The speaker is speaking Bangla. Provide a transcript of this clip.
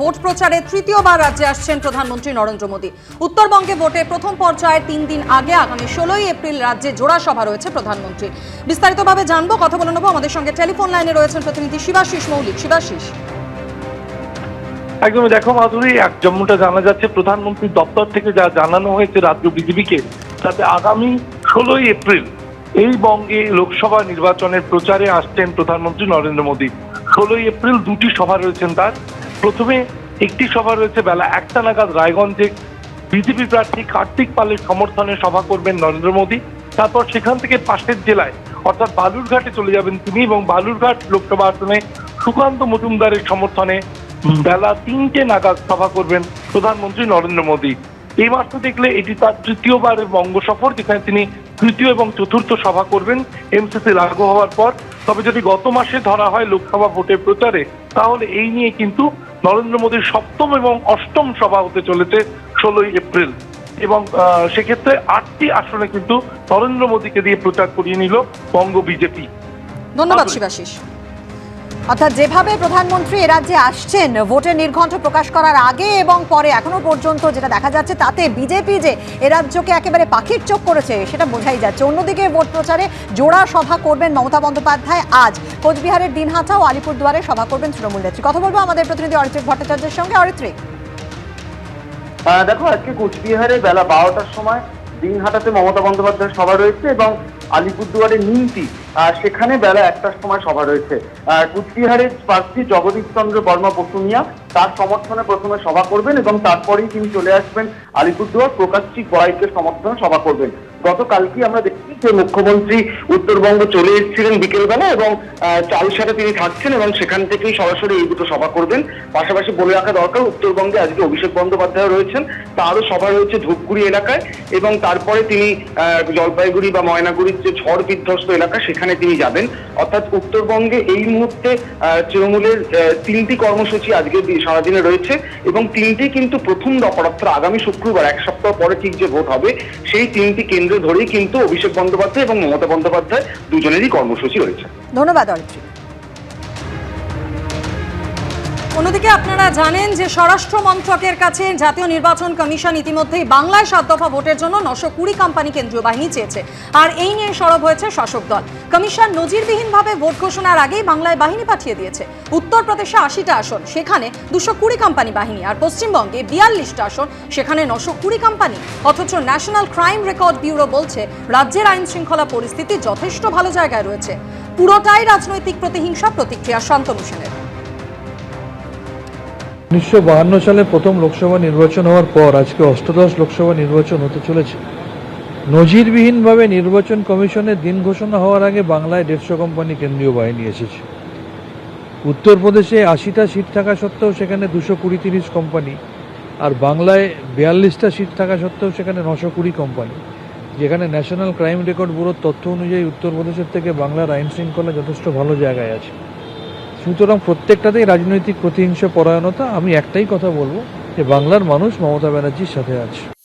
ভোট প্রচারে তৃতীয়বার রাজ্যে আসছেন প্রধানমন্ত্রী নরেন্দ্র মোদী। উত্তরবঙ্গে ভোটে প্রথম পর্যায়ে তিন দিন আগে, আগামী ষোলোই এপ্রিল রাজ্যে জোড়া সভা রয়েছে প্রধানমন্ত্রীর। বিস্তারিতভাবে জানব, কথা বলে নেব। আমাদের সঙ্গে টেলিফোন লাইনে রয়েছেন প্রতিনিধি শিবাশিস মৌলিক। শিবাশিস। একদমই দেখো মাধুরী, এক যেমনটা জানা যাচ্ছে, প্রধানমন্ত্রীর দপ্তর থেকে যা জানানো হয়েছে রাজ্য বিজেপিকে, তাতে আগামী ষোলোই এপ্রিল এই বঙ্গে লোকসভা নির্বাচনের প্রচারে আসছেন প্রধানমন্ত্রী নরেন্দ্র মোদী। ষোলোই এপ্রিল দুটি সভা রয়েছেন তার। প্রথমে একটি সভা রয়েছে বেলা একটা নাগাদ রায়গঞ্জে। বিজেপি প্রার্থী কার্তিক পালের সমর্থনে সভা করবেন নরেন্দ্র মোদী। তারপর সেখান থেকে পাশের জেলায়, অর্থাৎ বালুরঘাটে চলে যাবেন তিনি এবং বালুরঘাট লোকসভা আসনে সুকান্ত মজুমদারের সমর্থনে বেলা তিনটে নাগাদ সভা করবেন প্রধানমন্ত্রী নরেন্দ্র মোদী। এই মাসে দেখলে এটি তার তৃতীয়বার বঙ্গ সফর, যেখানে তিনি তৃতীয় এবং চতুর্থ সভা করবেন। এমসিসি লাগু হওয়ার পর, তবে যদি গত মাসে ধরা হয় লোকসভা ভোটের প্রচারে, তাহলে এই নিয়ে কিন্তু নরেন্দ্র মোদীর সপ্তম এবং অষ্টম সভা হতে চলেছে ষোলোই এপ্রিল। এবং আহ, সেক্ষেত্রে আটটি আসনে কিন্তু নরেন্দ্র মোদীকে দিয়ে প্রচার করিয়ে নিল বঙ্গ বিজেপি। ধন্যবাদ শিবাশিস। অর্থাৎ যেভাবে প্রধানমন্ত্রী এ রাজ্যে আসছেন ভোটের নির্ঘণ্ট প্রকাশ করার আগে এবং পরে এখনও পর্যন্ত যেটা দেখা যাচ্ছে তাতে বিজেপি যে এ রাজ্যকে একেবারে পাখির চোখ করেছে, সেটা বোঝাই যাচ্ছে। অন্যদিকে ভোট প্রচারে জোড়া সভা করবেন মমতা বন্দ্যোপাধ্যায় আজ। কোচবিহারের দিনহাটা ও আলিপুরদুয়ারে সভা করবেন তৃণমূল নেত্রী। কথা বলব আমাদের প্রতিনিধি অরিত্রিক ভট্টাচার্যের সঙ্গে। অরিত্রিক। দেখো, আজকে কোচবিহারে বেলা বারোটার সময় দিনহাটাতে মমতা বন্দ্যোপাধ্যায়ের সভা রয়েছে এবং আলিপুরদুয়ারে নিমতি সেখানে বেলা একটার সময় সভা রয়েছে। কুচবিহারের প্রার্থী জগদীশ চন্দ্র বর্মা বসুনিয়া তার সমর্থনে প্রথমে সভা করবেন এবং তারপরেই তিনি চলে আসবেন আলিপুরদুয়ার। প্রকাশ্যিক বড়াইকে সমর্থনে সভা করবেন। গতকালকে আমরা দেখছি যে মুখ্যমন্ত্রী উত্তরবঙ্গ চলে এসেছিলেন বিকেলবেলা এবং আহ, চালসারে তিনি থাকছেন এবং সেখান থেকেই সরাসরি এই দুটো সভা করবেন। পাশাপাশি বলে রাখা দরকার উত্তরবঙ্গে আজকে অভিষেক বন্দ্যোপাধ্যায় রয়েছেন। তারও সভা রয়েছে ধূপগুড়ি এলাকায় এবং তারপরে তিনি জলপাইগুড়ি বা ময়নাগুড়ির যে ঝড় বিধ্বস্ত এলাকা সেখানে তিনি যাবেন। অর্থাৎ উত্তরবঙ্গে এই মুহূর্তে তৃণমূলের তিনটি কর্মসূচি আজকে সারাদিনে রয়েছে এবং তিনটি কিন্তু প্রথম দফার অর্থাৎ আগামী শুক্রবার এক সপ্তাহ পরে ঠিক যে ভোট হবে সেই তিনটি কেন্দ্র ধরেই কিন্তু অভিষেক বন্দ্যোপাধ্যায় এবং মমতা বন্দ্যোপাধ্যায় দুজনেরই কর্মসূচি রয়েছে। ধন্যবাদ অরিত্রিক অন্যদিকে আপনারা জানেন যে স্বরাষ্ট্র মন্ত্রকের কাছে জাতীয় নির্বাচন কমিশন ইতিমধ্যেই বাংলায় সাত দফা ভোটের জন্য নশো কুড়ি কোম্পানি কেন্দ্রীয় বাহিনী চেয়েছে। আর এই নিয়ে সরব হয়েছে শাসক দল। কমিশন নজিরবিহীনভাবে ভোট ঘোষণার আগেই বাংলায় বাহিনী পাঠিয়ে দিয়েছে। উত্তরপ্রদেশে আশিটা আসন, সেখানে দুশো কুড়ি কোম্পানি বাহিনী। আর পশ্চিমবঙ্গে বিয়াল্লিশটা আসন, সেখানে নশো কুড়ি কোম্পানি। অথচ ন্যাশনাল ক্রাইম রেকর্ড ব্যুরো বলছে, রাজ্যের আইন শৃঙ্খলা পরিস্থিতি যথেষ্ট ভালো জায়গায় রয়েছে। পুরোটাই রাজনৈতিক প্রতিহিংসা, প্রতিক্রিয়া শান্তনু সেনের উনিশশো সালে প্রথম লোকসভা নির্বাচন হওয়ার পর আজকে অষ্টদশ লোকসভা নির্বাচন হতে চলেছে। নজিরবিহীনভাবে নির্বাচন কমিশনের দিন ঘোষণা হওয়ার আগে বাংলায় দেড়শো কোম্পানি কেন্দ্রীয় বাহিনী এসেছে। উত্তরপ্রদেশে আশিটা সিট থাকা সত্ত্বেও সেখানে দুশো কুড়ি তিরিশ কোম্পানি আর বাংলায় বিয়াল্লিশটা সিট থাকা সত্ত্বেও সেখানে নশো কুড়ি কোম্পানি, যেখানে ন্যাশনাল ক্রাইম রেকর্ড ব্যুরোর তথ্য অনুযায়ী উত্তরপ্রদেশের থেকে বাংলার আইন শৃঙ্খলা যথেষ্ট ভালো জায়গায় আছে। সুতরাং প্রত্যেকটাতেই রাজনৈতিক প্রতিহিংসা, পরায়ণতা, আমি একটাই কথা বলব যে বাংলার মানুষ মমতা ব্যানার্জির সাথে আছে।